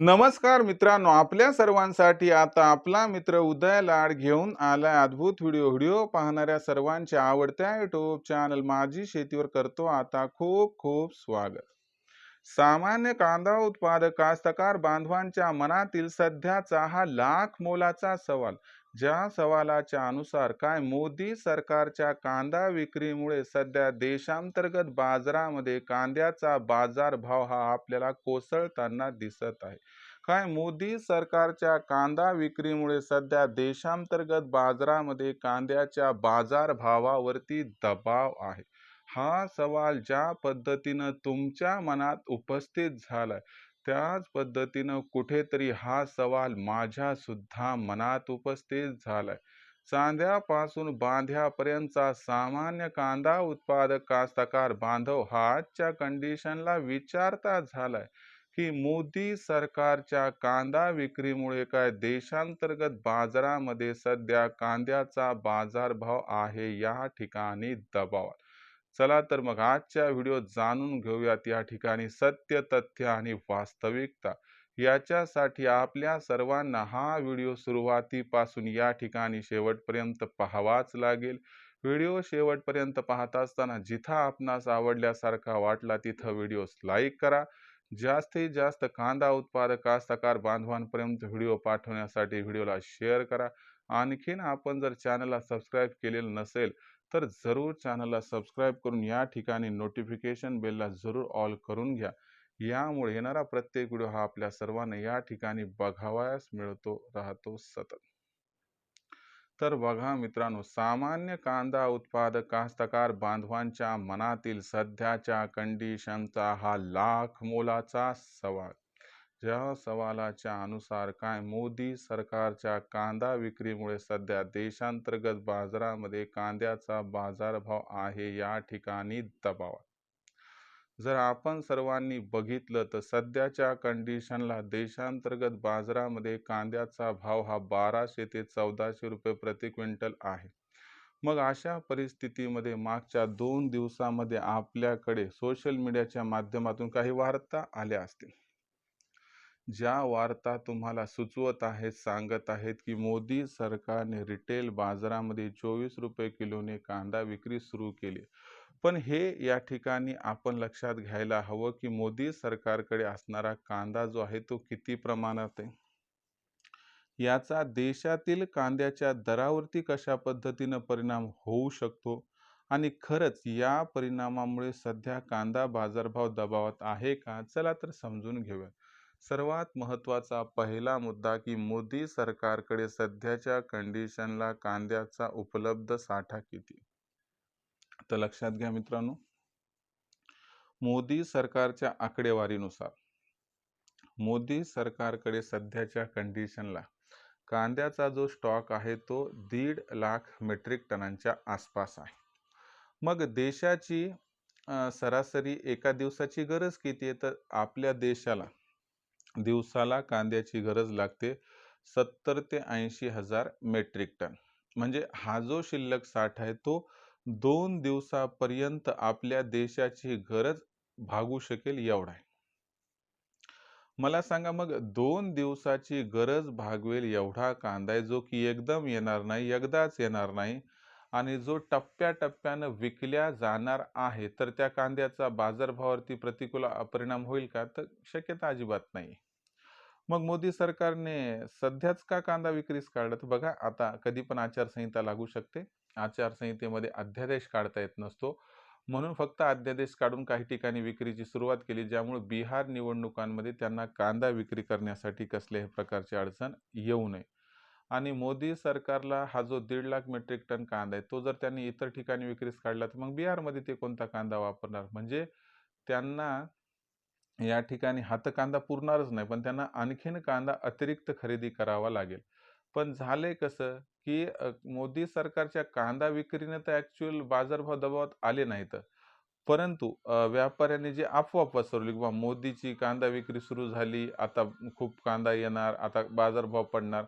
नमस्कार मित्रांनो आपल्या सर्वांसाठी आता आपला मित्र उदय लाड घेऊन आलाय अद्भुत व्हिडिओ. व्हिडिओ पाहणाऱ्या सर्वांच्या आवडत्या युट्यूब चॅनल माझी शेतीवर करतो आता खूप खूप स्वागत. सामान्य कांदा उत्पादक कास्तकार बांधवांच्या मनातील सध्याचा हा लाख मोलाचा सवाल. ज्या सवालाच्या अनुसार काय मोदी सरकारच्या कांदा विक्रीमुळे सध्या देशांतर्गत बाजारामध्ये कांद्याचा बाजारभाव हा आपल्याला कोसळताना दिसत आहे. काय मोदी सरकारच्या कांदा विक्रीमुळे सध्या देशांतर्गत बाजारामध्ये कांद्याच्या बाजारभावावरती दबाव आहे? हा सवाल ज्या पद्धतीनं तुमच्या मनात उपस्थित झालाय त्याच पद्धतीनं कुठेतरी हा सवाल माझ्या सुद्धा मनात उपस्थित झालाय. चांद्यापासून बांध्यापर्यंतचा सामान्य कांदा उत्पादक कास्तकार बांधव हा आजच्या कंडिशनला विचारता झालाय की मोदी सरकारच्या कांदा विक्रीमुळे काय देशांतर्गत बाजारामध्ये सध्या कांद्याचा बाजारभाव आहे या ठिकाणी दबावात? चला तर मग आजच्या व्हिडिओ जाणून घेऊयात या ठिकाणी सत्य तथ्य आणि वास्तविकता. याच्यासाठी आपल्या सर्वांना हा व्हिडिओ सुरुवातीपासून या ठिकाणी शेवटपर्यंत पाहावाच लागेल. व्हिडिओ शेवटपर्यंत पाहत असताना जिथं आपणास आवडल्यासारखा वाटला तिथं व्हिडिओस लाईक करा. जास्तीत जास्त कांदा उत्पादक कास्तकार बांधवांपर्यंत व्हिडिओ पाठवण्यासाठी व्हिडिओला शेअर करा. आणखीन आपण जर चॅनलला सबस्क्राईब केलेलं नसेल तर जरूर चॅनलला सबस्क्राईब करून या ठिकाणी नोटिफिकेशन बेलला जरूर ऑल करून घ्या. यामुळे येणारा प्रत्येक व्हिडिओ हा आपल्या सर्वांना या ठिकाणी बघावयास मिळतो राहतो सतत. तर बघा मित्रांनो सामान्य कांदा उत्पादक कास्तकार बांधवांच्या मनातील सध्याच्या कंडिशनचा हा लाख मोलाचा सवाल. ज्या सवालाच्या अनुसार काय? मोदी सरकारच्या कांदा विक्रीमुळे सध्या देशांतर्गत बाजारामध्ये कांद्याचा बाजारभाव आहे या ठिकाणी दबावा जर आपण सर्वांनी बघितलं तर सध्याच्या कंडिशनला देशांतर्गत बाजारामध्ये कांद्याचा भाव हा बाराशे ते चौदाशे रुपये प्रति क्विंटल आहे. मग अशा परिस्थितीमध्ये मागच्या दोन दिवसामध्ये आपल्याकडे सोशल मीडियाच्या माध्यमातून काही वार्ता आल्या असतील. ज्या वार्ता तुम्हाला सुचवत आहेत सांगत आहेत की मोदी सरकारने रिटेल बाजारामध्ये चोवीस रुपये किलोने कांदा विक्री सुरू केली. पण हे या ठिकाणी आपण लक्षात घ्यायला हवं की मोदी सरकारकडे असणारा कांदा जो आहे तो किती प्रमाणात आहे? याचा देशातील कांद्याच्या दरावरती कशा पद्धतीनं परिणाम होऊ शकतो? आणि खरंच या परिणामामुळे सध्या कांदा बाजारभाव दबावात आहे का? चला तर समजून घेऊया. सर्वात महत्त्वाचा पहिला मुद्दा की मोदी सरकारकडे सध्याच्या कंडिशनला कांद्याचा उपलब्ध साठा किती? तर लक्षात घ्या मित्रांनो. मोदी सरकारच्या आकडेवारीनुसार मोदी सरकारकडे सध्याच्या कंडिशनला कांद्याचा जो स्टॉक आहे तो दीड लाख मेट्रिक टनांच्या आसपास आहे. मग देशाची सरासरी एका दिवसाची गरज किती आहे? तर आपल्या देशाला दिवसाला कांद्याची गरज लागते सत्तर ते ऐंशी हजार मेट्रिक टन. म्हणजे हा जो शिल्लक साठ आहे तो दोन दिवसापर्यंत आपल्या देशाची गरज भागू शकेल एवढा आहे. मला सांगा मग दोन दिवसाची गरज भागवेल एवढा कांदा आहे जो की एकदम येणार नाही एकदाच येणार नाही आणि जो टप्प्याटप्प्यानं विकल्या जाणार आहे तर त्या कांद्याचा बाजारभावावरती प्रतिकूल परिणाम होईल का? तर शक्यता अजिबात नाही. मग मोदी सरकारने सध्याच का कांदा विक्रीस काढला? तर बघा आता कधी पण आचारसंहिता लागू शकते. आचारसंहितेमध्ये अध्यादेश काढता येत नसतो. म्हणून फक्त अध्यादेश काढून काही ठिकाणी विक्रीची सुरुवात केली ज्यामुळे बिहार निवडणुकांमध्ये त्यांना कांदा विक्री करण्यासाठी कसल्याही प्रकारची अडचण येऊ नये. आणि मोदी सरकारला हा जो दीड लाख मेट्रिक टन कांदा आहे तो जर त्यांनी इतर ठिकाणी विक्रीस काढला तर मग बिहारमध्ये ते कोणता कांदा वापरणार? म्हणजे त्यांना या ठिकाणी हात कांदा पुरणारच नाही पण त्यांना आणखीन कांदा अतिरिक्त खरेदी करावा लागेल. पण झाले कसं की मोदी सरकारच्या कांदा विक्रीने तर ॲक्च्युअल बाजारभाव दबावात आले नाहीत. परंतु व्यापाऱ्यांनी जे अफवा पसरवली किंवा मोदीची कांदा विक्री सुरू झाली आता खूप कांदा येणार आता बाजारभाव पडणार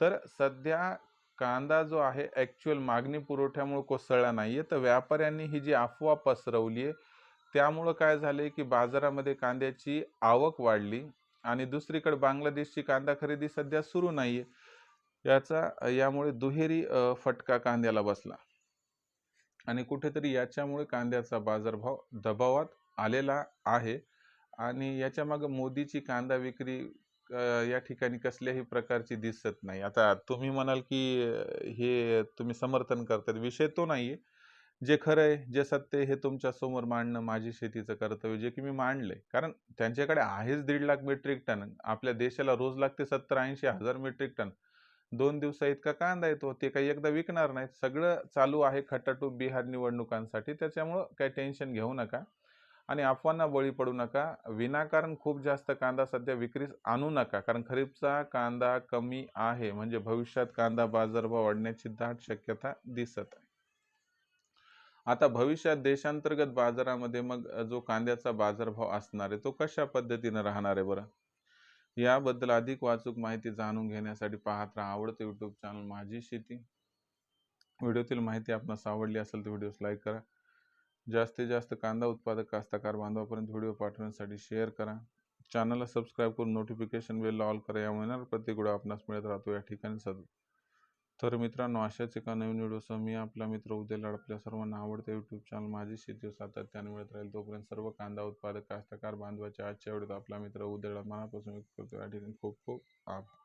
तर सध्या कांदा जो आहे ॲक्च्युअल मागणी पुरवठ्यामुळे कोसळला नाही आहे तर व्यापाऱ्यांनी ही जी अफवा पसरवली आहे त्यामुळं काय झालं की बाजारामध्ये कांद्याची आवक वाढली आणि दुसरीकडे बांगलादेशची कांदा खरेदी सध्या सुरू नाही आहे याचा यामुळे दुहेरी फटका कांद्याला बसला. आणि कुठेतरी याच्यामुळे कांद्याचा बाजारभाव दबावात आलेला आहे. आणि याच्यामागं मोदीची कांदा विक्री या ठिकाणी कसल्याही प्रकारची दिसत नाही. आता तुम्ही म्हणाल की हे तुम्ही समर्थन करतात विषय तो नाही जे खरं आहे जे सत्य आहे हे तुमच्यासमोर मांडणं माझी शेतीचं कर्तव्य जे की मी मांडलंय. कारण त्यांच्याकडे आहेच दीड लाख मेट्रिक टन. आपल्या देशाला रोज लागते सत्तर ऐंशी हजार मेट्रिक टन. दोन दिवसा इतका कांदा येतो ते काही एकदा विकणार नाहीत. सगळं चालू आहे खटाटूप बिहार निवडणुकांसाठी. त्याच्यामुळं काही टेन्शन घेऊ नका. आणि अफवांना बळी पडू नका. विनाकारण खूप जास्त कांदा सध्या विक्रीस आणू नका. कारण खरीपचा कांदा कमी आहे. म्हणजे भविष्यात कांदा बाजारभाव वाढण्याची दाट शक्यता दिसत आहे. आता भविष्यात देशांतर्गत बाजारामध्ये मग जो कांद्याचा बाजारभाव असणार आहे तो कशा पद्धतीनं राहणार आहे बरं? याबद्दल अधिक वाचूक माहिती जाणून घेण्यासाठी पाहत राहा आवडतं यूट्यूब चॅनल माझी शेती. व्हिडिओतील माहिती आपणास आवडली असेल तर व्हिडिओस लाईक करा. जास्तीत जास्त कांदा उत्पादक कास्तकार बांधवापर्यंत व्हिडिओ पाठवण्यासाठी शेअर करा. चॅनलला सबस्क्राईब करून नोटिफिकेशन बेल ऑल करा. यामुळे ना प्रत्येक आपणास मिळत राहतो. या ठिकाणी सद. तर मित्रांनो अशाच एका नवीन व्हिडिओसह मी आपला मित्र उदय आपल्या सर्वांना आवडते यूट्यूब चॅनल माझी शेती सातत्याने मिळत राहील. तोपर्यंत सर्व कांदा उत्पादक कास्तकार बांधवाच्या आजच्या वेळेत आपला मित्र उदय मनापासून करतो. या ठिकाणी खूप खूप आभार.